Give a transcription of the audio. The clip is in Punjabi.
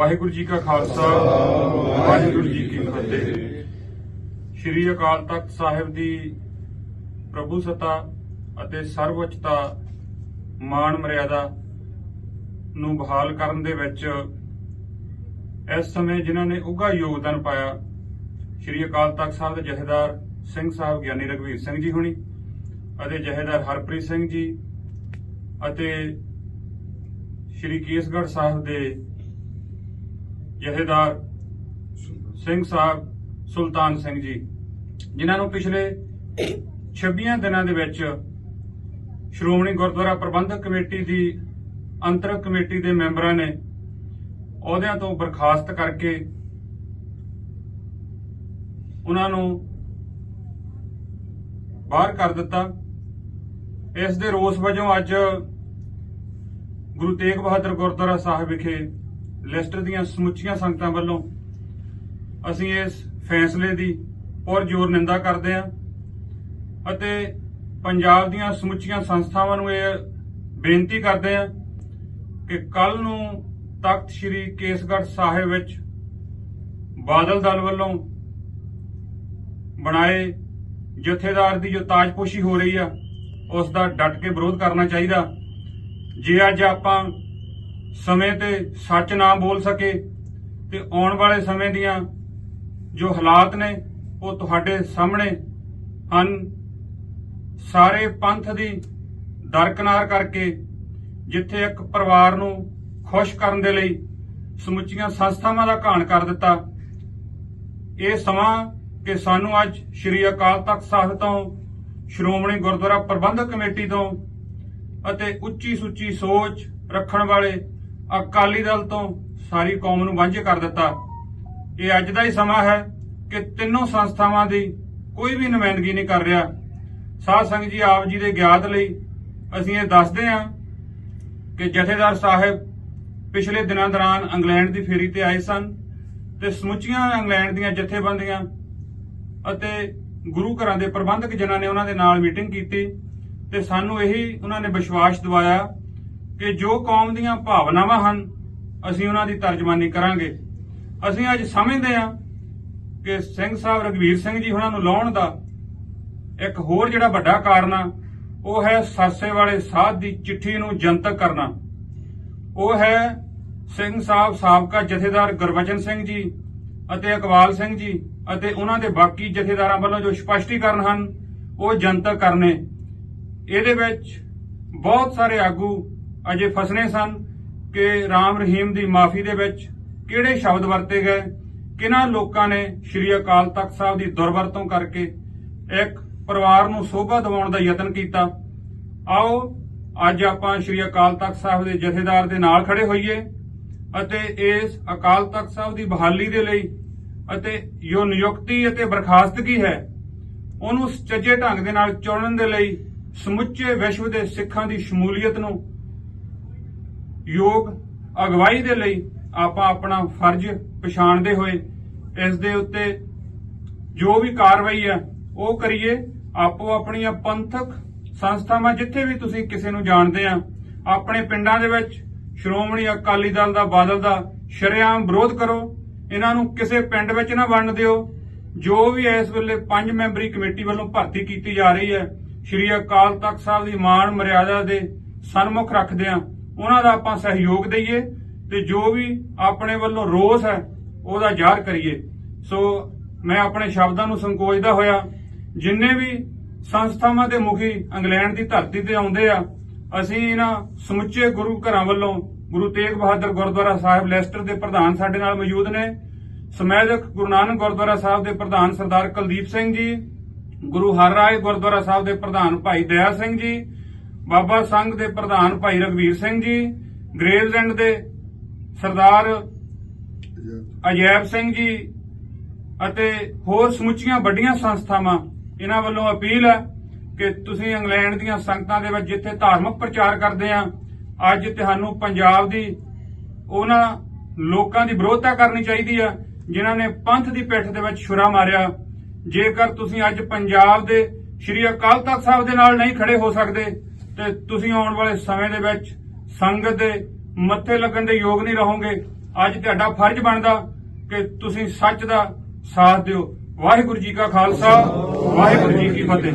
ਵਾਹਿਗੁਰੂ ਜੀ ਕਾ ਖਾਲਸਾ, ਵਾਹਿਗੁਰੂ ਜੀ ਕੀ ਫਤਿਹ। ਸ੍ਰੀ ਅਕਾਲ ਤਖਤ ਸਾਹਿਬ ਦੀ ਪ੍ਰਭੂ ਸਤਾ ਅਤੇ ਸਰਵਉੱਚਤਾ ਮਾਣ ਮਰਿਆਦਾ ਨੂੰ ਬਹਾਲ ਕਰਨ ਦੇ ਵਿੱਚ ਇਸ ਸਮੇਂ ਜਿਨ੍ਹਾਂ ਨੇ ਉੱਘਾ ਯੋਗਦਾਨ ਪਾਇਆ, ਸ੍ਰੀ ਅਕਾਲ ਤਖਤ ਸਾਹਿਬ ਦੇ ਜਥੇਦਾਰ ਸਿੰਘ ਸਾਹਿਬ ਗਿਆਨੀ ਰਘਵੀਰ ਸਿੰਘ ਜੀ ਹੁਣੀ ਅਤੇ ਜਥੇਦਾਰ ਹਰਪ੍ਰੀਤ ਸਿੰਘ ਜੀ ਅਤੇ ਸ੍ਰੀ ਕੇਸਗੜ੍ਹ ਸਾਹਿਬ ਦੇ ਜਥੇਦਾਰ ਸਿੰਘ ਸਾਹਿਬ, ਸੁਲਤਾਨ ਸਿੰਘ ਜੀ, ਜਿਨ੍ਹਾਂ ਨੂੰ ਪਿਛਲੇ 26 ਦਿਨਾਂ ਦੇ ਵਿੱਚ ਸ਼੍ਰੋਮਣੀ ਗੁਰਦੁਆਰਾ ਪ੍ਰਬੰਧਕ ਕਮੇਟੀ ਦੀ ਅੰਤਰਕ ਕਮੇਟੀ ਦੇ ਮੈਂਬਰਾਂ ਨੇ ਅਹੁਦਿਆਂ ਤੋਂ ਬਰਖਾਸਤ ਕਰਕੇ ਉਹਨਾਂ ਨੂੰ ਬਾਹਰ ਕਰ ਦਿੱਤਾ। ਇਸ ਦੇ ਰੋਸ ਵਜੋਂ ਅੱਜ ਗੁਰੂ ਤੇਗ ਬਹਾਦਰ ਗੁਰਦੁਆਰਾ ਸਾਹਿਬ ਵਿਖੇ ਲਿਸਟਰ ਦੀਆਂ ਸਮੁੱਚੀਆਂ ਸੰਗਤਾਂ ਵੱਲੋਂ ਅਸੀਂ ਇਸ ਫੈਸਲੇ ਦੀ ਪੁਰਜੋਰ ਨਿੰਦਾ ਕਰਦੇ ਹਾਂ ਅਤੇ ਪੰਜਾਬ ਦੀਆਂ ਸਮੁੱਚੀਆਂ ਸੰਸਥਾਵਾਂ ਨੂੰ ਇਹ ਬੇਨਤੀ ਕਰਦੇ ਹਾਂ ਕਿ ਕੱਲ ਨੂੰ ਤਖਤ ਸ੍ਰੀ ਕੇਸਗੜ੍ਹ ਸਾਹਿਬ ਵਿੱਚ ਬਾਦਲ ਦਲ ਵੱਲੋਂ ਬਣਾਏ ਜਥੇਦਾਰ ਦੀ ਜੋ ਤਾਜਪੋਸ਼ੀ ਹੋ ਰਹੀ ਆ, ਉਸ ਦਾ ਡਟ ਕੇ ਵਿਰੋਧ ਕਰਨਾ ਚਾਹੀਦਾ। ਜੇ ਅੱਜ ਆਪਾਂ ਸਮੇਂ ਤੇ ਸੱਚ ਨਾ ਬੋਲ ਸਕੇ ਤੇ ਆਉਣ ਵਾਲੇ ਸਮੇਂ ਦੀਆਂ ਜੋ ਹਾਲਾਤ ਨੇ, ਉਹ ਤੁਹਾਡੇ ਸਾਹਮਣੇ ਹਨ। ਸਾਰੇ ਪੰਥ ਦੀ ਦਰਕਨਾਰ ਕਰਕੇ ਜਿੱਥੇ ਇੱਕ ਪਰਿਵਾਰ ਨੂੰ ਖੁਸ਼ ਕਰਨ ਦੇ ਲਈ ਸਮੁੱਚੀਆਂ ਸੰਸਥਾਵਾਂ ਦਾ ਘਾਣ ਕਰ ਦਿੱਤਾ, ਇਹ ਸਮਾਂ ਕਿ ਸਾਨੂੰ ਅੱਜ ਸ੍ਰੀ ਅਕਾਲ ਤਖਤ ਸਾਹਿਬ ਤੋਂ, ਸ਼੍ਰੋਮਣੀ ਗੁਰਦੁਆਰਾ ਪ੍ਰਬੰਧਕ ਕਮੇਟੀ ਤੋਂ ਅਤੇ ਉੱਚੀ ਸੁੱਚੀ ਸੋਚ ਰੱਖਣ ਵਾਲੇ ਅਕਾਲੀ ਦਲ ਤੋਂ ਸਾਰੀ ਕੌਮ ਨੂੰ ਵਾਂਝੇ ਕਰ ਦਿੱਤਾ। ਇਹ ਅੱਜ ਦਾ ਹੀ ਸਮਾਂ ਹੈ ਕਿ ਤਿੰਨੋਂ ਸੰਸਥਾਵਾਂ ਦੀ ਕੋਈ ਵੀ ਨੁਮਾਇੰਦਗੀ ਨਹੀਂ ਕਰ ਰਿਹਾ। ਸਾਧ ਸੰਗਤ ਜੀ, ਆਪ ਜੀ ਦੇ ਗਿਆਤ ਲਈ ਅਸੀਂ ਇਹ ਦੱਸਦੇ ਹਾਂ ਕਿ ਜਥੇਦਾਰ ਸਾਹਿਬ ਪਿਛਲੇ ਦਿਨਾਂ ਦੌਰਾਨ ਇੰਗਲੈਂਡ ਦੀ ਫੇਰੀ ਤੇ ਆਏ ਸਨ ਤੇ ਸਮੁੱਚੀਆਂ ਇੰਗਲੈਂਡ ਦੀਆਂ ਜਥੇਬੰਦੀਆਂ ਅਤੇ ਗੁਰੂ ਘਰਾਂ ਦੇ ਪ੍ਰਬੰਧਕ ਜਿਨ੍ਹਾਂ ਨੇ ਉਹਨਾਂ ਦੇ ਨਾਲ ਮੀਟਿੰਗ ਕੀਤੀ ਤੇ ਸਾਨੂੰ ਇਹੀ ਉਹਨਾਂ ਨੇ ਵਿਸ਼ਵਾਸ ਦਿਵਾਇਆ ਕਿ ਜੋ ਕੌਮ ਦੀਆਂ ਭਾਵਨਾਵਾਂ ਹਨ, ਅਸੀਂ ਉਹਨਾਂ ਦੀ ਤਰਜਮਾਨੀ ਕਰਾਂਗੇ। ਅਸੀਂ ਅੱਜ ਸਮਝਦੇ ਹਾਂ ਕਿ ਸਿੰਘ ਸਾਹਿਬ ਰਗਵੀਰ ਸਿੰਘ ਜੀ ਉਹਨਾਂ ਨੂੰ ਲਾਉਣ ਦਾ ਇੱਕ ਹੋਰ ਜਿਹੜਾ ਵੱਡਾ ਕਾਰਨ ਆ, ਉਹ ਹੈ ਸਰਸੇ ਵਾਲੇ ਸਾਧ ਦੀ ਚਿੱਠੀ ਨੂੰ ਜਨਤਕ ਕਰਨਾ। ਉਹ ਹੈ ਸਿੰਘ ਸਾਹਿਬ ਸਾਬਕਾ ਜਥੇਦਾਰ ਗੁਰਬਚਨ ਸਿੰਘ ਜੀ ਅਤੇ ਇਕਬਾਲ ਸਿੰਘ ਜੀ ਅਤੇ ਉਹਨਾਂ ਦੇ ਬਾਕੀ ਜਥੇਦਾਰਾਂ ਵੱਲੋਂ ਜੋ ਸਪਸ਼ਟੀਕਰਨ ਹਨ, ਉਹ ਜਨਤਕ ਕਰਨੇ। ਇਹਦੇ ਵਿੱਚ ਬਹੁਤ ਸਾਰੇ ਆਗੂ ਅਜੇ ਫਸਣੇ ਸਨ ਕਿ ਰਾਮ ਰਹੀਮ ਦੀ ਮਾਫੀ ਦੇ ਵਿੱਚ ਕਿਹੜੇ ਸ਼ਬਦ ਵਰਤੇ ਗਏ, ਕਿਹਨਾਂ ਲੋਕਾਂ ਨੇ ਸ਼੍ਰੀ ਅਕਾਲ ਤਖਤ ਸਾਹਿਬ ਦੀ ਦੁਰਵਰਤੋਂ ਕਰਕੇ ਇੱਕ ਪਰਿਵਾਰ ਨੂੰ ਸੋਭਾ ਦਿਵਾਉਣ ਦਾ ਯਤਨ ਕੀਤਾ। ਆਓ, ਅੱਜ ਆਪਾਂ ਸ਼੍ਰੀ ਅਕਾਲ ਤਖਤ ਸਾਹਿਬ ਦੇ ਜਥੇਦਾਰ ਦੇ ਨਾਲ ਖੜੇ ਹੋਈਏ ਅਤੇ ਇਸ ਅਕਾਲ ਤਖਤ ਸਾਹਿਬ ਦੀ ਬਹਾਲੀ ਦੇ ਲਈ ਅਤੇ ਜੋ ਨਿਯੁਕਤੀ ਅਤੇ ਬਰਖਾਸਤਗੀ ਹੈ, ਉਹਨੂੰ ਸੁਚੱਜੇ ਢੰਗ ਦੇ ਨਾਲ ਚੁਣਨ ਦੇ ਲਈ ਸਮੁੱਚੇ ਵਿਸ਼ਵ ਦੇ ਸਿੱਖਾਂ ਦੀ ਸ਼ਮੂਲੀਅਤ ਨੂੰ ਯੋਗ ਅਗਵਾਈ ਦੇ ਲਈ ਆਪਾਂ ਆਪਣਾ ਫਰਜ਼ ਪਛਾਣਦੇ ਹੋਏ ਇਸ ਦੇ ਉੱਤੇ ਜੋ ਵੀ ਕਾਰਵਾਈ ਹੈ, ਉਹ ਕਰੀਏ। ਆਪੋ ਆਪਣੀਆਂ ਪੰਥਕ ਸੰਸਥਾਵਾਂ ਜਿੱਥੇ ਵੀ ਤੁਸੀਂ ਕਿਸੇ ਨੂੰ ਜਾਣਦੇ ਆ, ਆਪਣੇ ਪਿੰਡਾਂ ਦੇ ਵਿੱਚ ਸ਼੍ਰੋਮਣੀ ਅਕਾਲੀ ਦਲ ਦਾ ਬਾਦਲ ਦਾ ਸ਼ਰੇਆਮ ਵਿਰੋਧ ਕਰੋ। ਇਹਨਾਂ ਨੂੰ ਕਿਸੇ ਪਿੰਡ ਵਿੱਚ ਨਾ ਵੰਡ ਦਿਓ। ਜੋ ਵੀ ਇਸ ਵੇਲੇ ਪੰਜ ਮੈਂਬਰੀ ਕਮੇਟੀ ਵੱਲੋਂ ਭਰਤੀ ਕੀਤੀ ਜਾ ਰਹੀ ਹੈ, ਸ਼੍ਰੀ ਅਕਾਲ ਤਖਤ ਸਾਹਿਬ ਦੀ ਮਾਣ ਮਰਿਆਦਾ ਦੇ ਸਨਮੁਖ ਰੱਖਦਿਆਂ ਉਹਨਾਂ ਦਾ ਆਪਾਂ ਸਹਿਯੋਗ ਦਈਏ ਤੇ ਜੋ ਵੀ ਆਪਣੇ ਵੱਲੋਂ ਰੋਸ ਹੈ, ਉਹਦਾ ਜ਼ਾਹਰ ਕਰੀਏ। ਸੋ ਮੈਂ ਆਪਣੇ ਸ਼ਬਦਾਂ ਨੂੰ ਸੰਕੋਚਦਾ ਹੋਇਆ, ਜਿੰਨੇ ਵੀ ਸੰਸਥਾਵਾਂ ਦੇ ਮੁਖੀ ਇੰਗਲੈਂਡ ਦੀ ਧਰਤੀ ਤੇ ਆਉਂਦੇ ਆ, ਅਸੀਂ ਇਹਨਾਂ ਸਮੁੱਚੇ ਗੁਰੂ ਘਰਾਂ ਵੱਲੋਂ ਗੁਰੂ ਤੇਗ ਬਹਾਦਰ ਗੁਰਦੁਆਰਾ ਸਾਹਿਬ ਲੈਸਟਰ ਦੇ ਪ੍ਰਧਾਨ ਸਾਡੇ ਨਾਲ ਮੌਜੂਦ ਨੇ। ਸਮੈਦਕ ਗੁਰੂ ਨਾਨਕ ਗੁਰਦੁਆਰਾ ਸਾਹਿਬ ਦੇ ਪ੍ਰਧਾਨ ਸਰਦਾਰ ਕੁਲਦੀਪ ਸਿੰਘ ਜੀ, ਗੁਰੂ ਹਰ ਰਾਏ ਗੁਰਦੁਆਰਾ ਸਾਹਿਬ ਦੇ ਪ੍ਰਧਾਨ ਭਾਈ ਦਇਆ ਸਿੰਘ ਜੀ ਬਾਬਾ ਸੰਘ ਦੇ ਪ੍ਰਧਾਨ ਭਾਈ ਰਗਵੀਰ ਸਿੰਘ ਜੀ ਗ੍ਰੇਵਜ਼ੈਂਡ ਦੇ ਸਰਦਾਰ ਅਜੈਬ ਸਿੰਘ ਜੀ ਅਤੇ ਹੋਰ ਸਮੁੱਚੀਆਂ ਵੱਡੀਆਂ ਸੰਸਥਾਵਾਂ, ਇਹਨਾਂ ਵੱਲੋਂ ਅਪੀਲ ਹੈ ਕਿ ਤੁਸੀਂ ਇੰਗਲੈਂਡ ਦੀਆਂ ਸੰਗਤਾਂ ਦੇ ਵਿੱਚ ਜਿੱਥੇ ਧਾਰਮਿਕ ਪ੍ਰਚਾਰ ਕਰਦੇ ਆ ਅੱਜ ਤੁਹਾਨੂੰ ਪੰਜਾਬ ਦੀ ਉਹਨਾਂ ਲੋਕਾਂ ਦੀ ਵਿਰੋਧਤਾ ਕਰਨੀ ਚਾਹੀਦੀ ਆ, ਜਿਨ੍ਹਾਂ ਨੇ ਪੰਥ ਦੀ ਪਿੱਠ ਦੇ ਵਿੱਚ ਛੁਰਾ ਮਾਰਿਆ। ਜੇਕਰ ਤੁਸੀਂ ਅੱਜ ਪੰਜਾਬ ਦੇ ਸ਼੍ਰੀ ਅਕਾਲ ਤਖਤ ਸਾਹਿਬ ਦੇ ਨਾਲ ਨਹੀਂ ਖੜੇ ਹੋ ਸਕਦੇ ਤੇ ਤੁਸੀਂ ਆਉਣ ਵਾਲੇ ਸਮੇਂ ਦੇ ਵਿੱਚ ਸੰਗਤ ਦੇ ਮੱਥੇ ਲੱਗਣ ਦੇ ਯੋਗ ਨਹੀਂ ਰਹੋਗੇ। ਅੱਜ ਤੁਹਾਡਾ ਫਰਜ਼ ਬਣਦਾ ਕਿ ਤੁਸੀਂ ਸੱਚ ਦਾ ਸਾਥ ਦਿਓ। ਵਾਹਿਗੁਰੂ ਜੀ ਕਾ ਖਾਲਸਾ, ਵਾਹਿਗੁਰੂ ਜੀ ਕੀ ਫਤਿਹ।